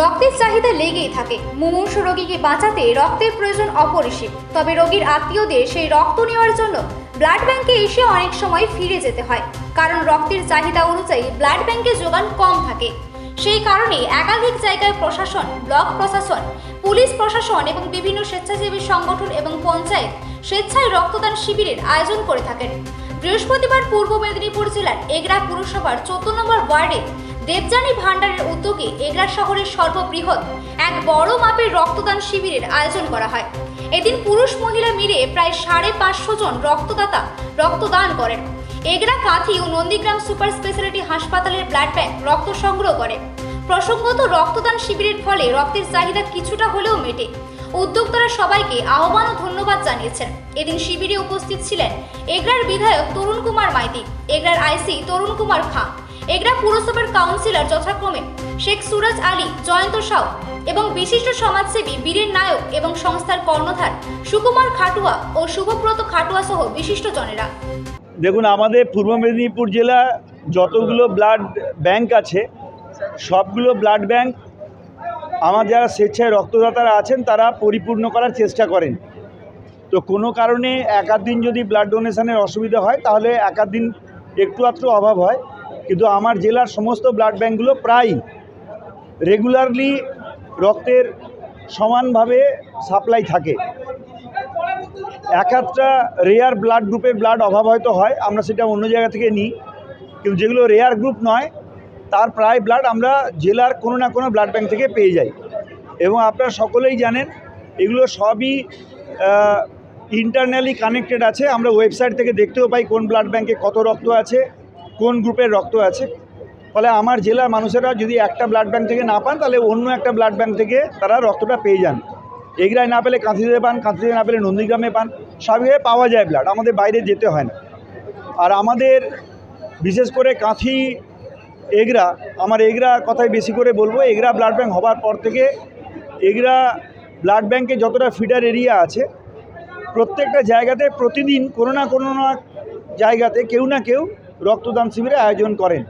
রক্তের চাহিদা লেগেই থাকে। মুমূর্ষ রোগীকে বাঁচাতে রক্তের প্রয়োজন অপরিসীম। তবে রোগীর আত্মীয়দের সেই রক্ত নেওয়ার জন্য ব্লাড ব্যাংকে এসে অনেক সময় ফিরে যেতে হয়। কারণ রক্তের চাহিদা অনুযায়ী ব্লাড ব্যাংকে যোগান কম থাকে। সেই কারণে একাধিক জায়গায় প্রশাসন, ব্লক প্রশাসন, পুলিশ প্রশাসন এবং বিভিন্ন স্বেচ্ছাসেবী সংগঠন এবং পঞ্চায়েত স্বেচ্ছায় রক্তদান শিবিরের আয়োজন করে থাকেন। বৃহস্পতিবার পূর্ব মেদিনীপুর জেলার এগরা পুরসভার চোদ্দ নম্বর ওয়ার্ডে দেবযানী ভান্ডারের উদ্যোগে এগরা শহরের সর্ববৃহৎ এক বড় মাপের রক্তদান শিবিরের আয়োজন করা হয়। এদিন পুরুষ মহিলা মিলে প্রায় সাড়ে পাঁচশো জন রক্তদাতা রক্তদান করেন। এগরা কাঁথি ও নন্দীগ্রাম সুপার স্পেশালিটি হাসপাতালের ব্লাড ব্যাংক রক্ত সংগ্রহ করে। প্রসঙ্গত, রক্তদান শিবিরের ফলে রক্তের চাহিদা কিছুটা হলেও মেটে। উদ্যোক্তারা সবাইকে আহ্বান ও ধন্যবাদ জানিয়েছেন। এদিন শিবিরে উপস্থিত ছিলেন এগরার বিধায়ক তরুণ কুমার মাইতি, এগরার আইসি তরুণ কুমার খাঁ এগরা পুরসভার কাউন্সিলর যথাক্রমে শেখ সুরাজ আলী, জয়ন্ত সাউ এবং বিশিষ্ট সমাজসেবী বীরের নায়ক এবং সংস্থার কর্ণধার সুকুমার খাটুয়া ও শুভব্রত খাটুয়া সহ বিশিষ্টজনেরা দেখুন, আমাদের পূর্ব মেদিনীপুর জেলা যতগুলো ব্লাড ব্যাংক আছে, সবগুলো ব্লাড ব্যাংক আমার যারা স্বেচ্ছায় রক্তদাতারা আছেন, তারা পরিপূর্ণ করার চেষ্টা করেন। তো কোনো কারণে একাধ দিন যদি ব্লাড ডোনেশনের অসুবিধা হয়, তাহলে একাধ দিন একটু আধটু অভাব হয়। কিন্তু আমার জেলার সমস্ত ব্লাড ব্যাঙ্কগুলো প্রায় রেগুলারলি রক্তের সমানভাবে সাপ্লাই থাকে। এক রেয়ার ব্লাড গ্রুপের ব্লাড অভাব হয়তো হয়, আমরা সেটা অন্য জায়গা থেকে নিই। কিন্তু যেগুলো রেয়ার গ্রুপ নয়, তার প্রায় ব্লাড আমরা জেলার কোনো না কোনো ব্লাড ব্যাঙ্ক থেকে পেয়ে যাই। এবং আপনারা সকলেই জানেন, এগুলো সবই ইন্টারনালি কানেক্টেড আছে। আমরা ওয়েবসাইট থেকে দেখতেও পাই কোন ব্লাড ব্যাঙ্কে কত রক্ত আছে। কোন গ্রুপের রক্ত আছে? ফলে আমার জেলার মানুষেরা যদি একটা ব্লাড ব্যাঙ্ক থেকে না পান, তাহলে অন্য একটা ব্লাড ব্যাঙ্ক থেকে তারা রক্তটা পেয়ে যান। এগরায় না পেলে কাঁথিতে পান, কাঁথিতে না পেলে নন্দীগ্রামে পান, সব জায়গায় পাওয়া যায় ব্লাড আমাদের বাইরে যেতে হয় না। আর আমাদের বিশেষ করে কাঁথি এগরা, আমার এগরা কথাই বেশি করে বলব, এগরা ব্লাড ব্যাঙ্ক হবার পর থেকে এগরা ব্লাড ব্যাঙ্কে যতটা ফিডার এরিয়া আছে, প্রত্যেকটা জায়গাতে প্রতিদিন কোনো না কোনো না জায়গাতে কেউ না কেউ রক্তদান শিবিরের আয়োজন করেন।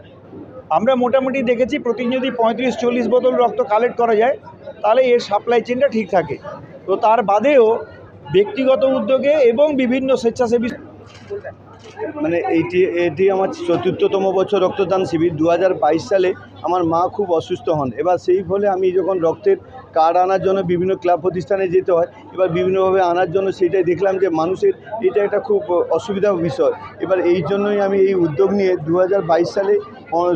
আমরা মোটামুটি দেখেছি প্রতিদিন যদি পঁয়ত্রিশ চল্লিশ বোতল রক্ত কালেক্ট করা যায়, তাহলে এর সাপ্লাই চেনটা ঠিক থাকে। তো তার বাদেও ব্যক্তিগত উদ্যোগে এবং বিভিন্ন স্বেচ্ছাসেবী মানে এইটি, এটি আমার চতুর্থতম বছর রক্তদান শিবির। দু হাজার বাইশ সালে আমার মা খুব অসুস্থ হন। এবার সেই ফলে আমি যখন রক্তের কার্ড আনার জন্য বিভিন্ন ক্লাব প্রতিষ্ঠানে যেতে হয়। এবার বিভিন্নভাবে আনার জন্য সেটাই দেখলাম যে মানুষের এটা একটা খুব অসুবিধার বিষয়। এবার এই জন্যই আমি এই উদ্যোগ নিয়ে দু হাজার বাইশ সালে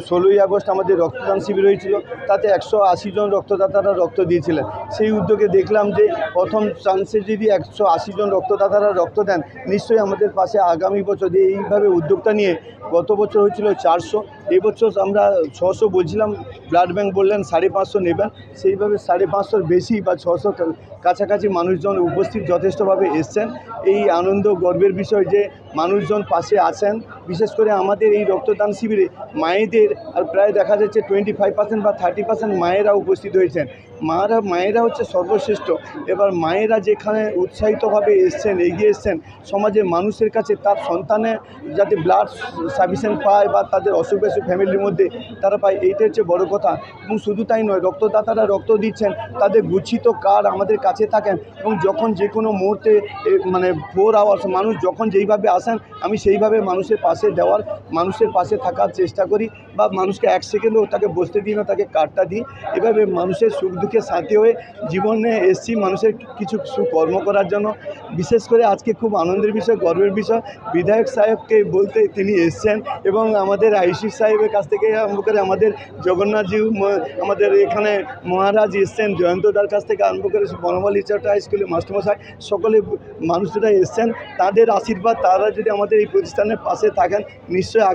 ষোলোই আগস্ট আমাদের রক্তদান শিবির হয়েছিল। তাতে একশো আশি জন রক্তদাতারা রক্ত দিয়েছিলেন। সেই উদ্যোগে দেখলাম যে প্রথম চান্সে যদি একশো আশি জন রক্তদাতারা রক্ত দেন, নিশ্চয়ই আমাদের পাশে আগামী বছর এইভাবে উদ্যোগটা নিয়ে গত বছর হয়েছিল চারশো, এবছর আমরা ছশো বলছিলাম, ব্লাড ব্যাঙ্ক বললেন সাড়ে পাঁচশো নেবেন। সেইভাবে সাড়ে পাঁচশোর বেশি বা ছশো কাছাকাছি মানুষজন উপস্থিত যথেষ্টভাবে এসছেন। এই আনন্দ গর্বের বিষয় যে মানুষজন পাশে আছেন। বিশেষ করে আমাদের এই রক্তদান শিবিরে মায়েদের আর প্রায় দেখা যাচ্ছে টোয়েন্টি ফাইভ পার্সেন্ট বা থার্টি পার্সেন্ট মায়েরা উপস্থিত হয়েছেন। মারা, মায়েরা হচ্ছে সর্বশ্রেষ্ঠ। এবার মায়েরা যেখানে উৎসাহিতভাবে এসছেন, এগিয়ে এসছেন সমাজের মানুষের কাছে তার সন্তানে যাতে ব্লাড সাফিসিয়েন্ট পায় বা তাদের অসুখ বিসুখ ফ্যামিলির মধ্যে তারা পায়, এইটা হচ্ছে বড় কথা। এবং শুধু তাই নয়, রক্তদাতারা রক্ত দিচ্ছেন, তাদের গুচ্ছিত কার্ড আমাদের কাছে থাকেন। এবং যখন যে কোনো মুহূর্তে মানে ফোর আওয়ার্স মানুষ যখন যেইভাবে আসেন, আমি সেইভাবে মানুষের পাশে দেওয়ার, মানুষের পাশে থাকার চেষ্টা করি বা মানুষকে এক সেকেন্ডও তাকে বসতে দিই না, তাকে কার্ডটা দিই। এভাবে মানুষের সুখ দুঃখে সাথে হয়ে জীবনে এসছি, মানুষের কিছু সুকর্ম করার জন্য। বিশেষ করে আজকে খুব আনন্দের বিষয়, গর্বের বিষয়। বিধায়ক সাহেবকে বলতে তিনি এসছেন এবং আমাদের আইসি সাহেবের কাছ থেকে আরম্ভ করে আমাদের জগন্নাথজি আমাদের এখানে মহারাজ এসছেন জয়ন্তদার কাছ থেকে আরম্ভ করে বনমালী চট্টা হাই স্কুলের মাস্টারমশাই, সকলে মানুষরা এসছেন। তাদের আশীর্বাদ, তারা যদি আমাদের এই প্রতিষ্ঠানের পাশে থাকেন নিশ্চয়ই